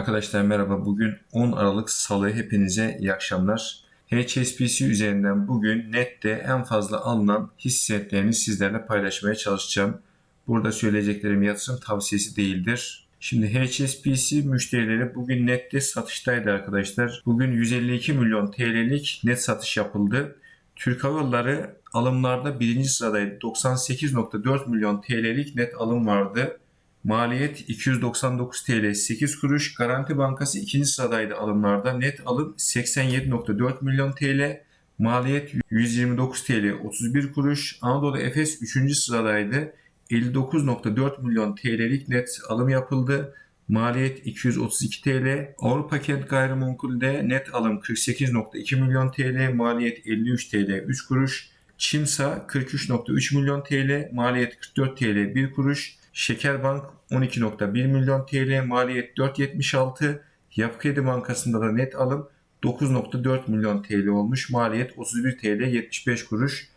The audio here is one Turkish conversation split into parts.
Arkadaşlar merhaba. Bugün 10 Aralık Salı. Hepinize iyi akşamlar. HSBC üzerinden bugün nette en fazla alınan hissiyetlerini sizlerle paylaşmaya çalışacağım. Burada söyleyeceklerim yatırım tavsiyesi değildir. Şimdi HSBC müşterileri bugün nette satıştaydı arkadaşlar. Bugün 152 milyon TL'lik net satış yapıldı. Türk Hava Yolları alımlarda birinci sıradaydı. 98.4 milyon TL'lik net alım vardı. Maliyet 299 TL 8 kuruş. Garanti Bankası ikinci sıradaydı alımlarda. Net alım 87.4 milyon TL. Maliyet 129 TL 31 kuruş. Anadolu Efes 3. sıradaydı. 59.4 milyon TL'lik net alım yapıldı. Maliyet 232 TL. Avrupa Kent Gayrimenkul'de net alım 48.2 milyon TL. Maliyet 53 TL 3 kuruş. Çimsa 43.3 milyon TL. Maliyet 44 TL 1 kuruş. Şekerbank 12.1 milyon TL. Maliyet 4.76. Yapı Kredi Bankası'nda da net alım 9.4 milyon TL olmuş. Maliyet 31 TL 75 kuruş.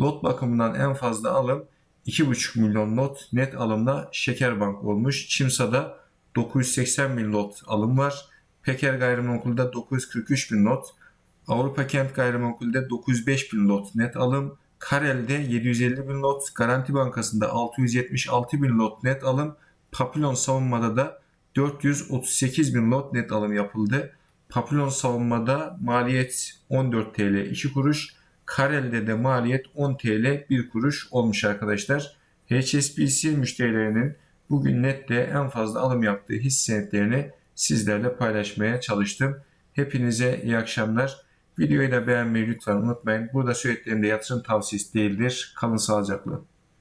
Lot bakımından en fazla alım 2,5 milyon lot net alımda Şekerbank olmuş. Çimsa'da 980 bin lot alım var. Peker Gayrimenkul'de 943 bin lot. Avrupa Kent Gayrimenkul'de 905 bin lot net alım. Karel'de 750 bin lot. Garanti Bankası'nda 676 bin lot net alım. Papillon Savunma'da da 438 bin lot net alım yapıldı. Papillon Savunma'da maliyet 14 TL 2 kuruş. Karel'de de maliyet 10 TL 1 kuruş olmuş arkadaşlar. HSBC müşterilerinin bugün nette en fazla alım yaptığı hisse senetlerini sizlerle paylaşmaya çalıştım. Hepinize iyi akşamlar. Videoyu da beğenmeyi lütfen unutmayın. Burada söylediklerim de yatırım tavsiyesi değildir. Kalın sağlıcakla.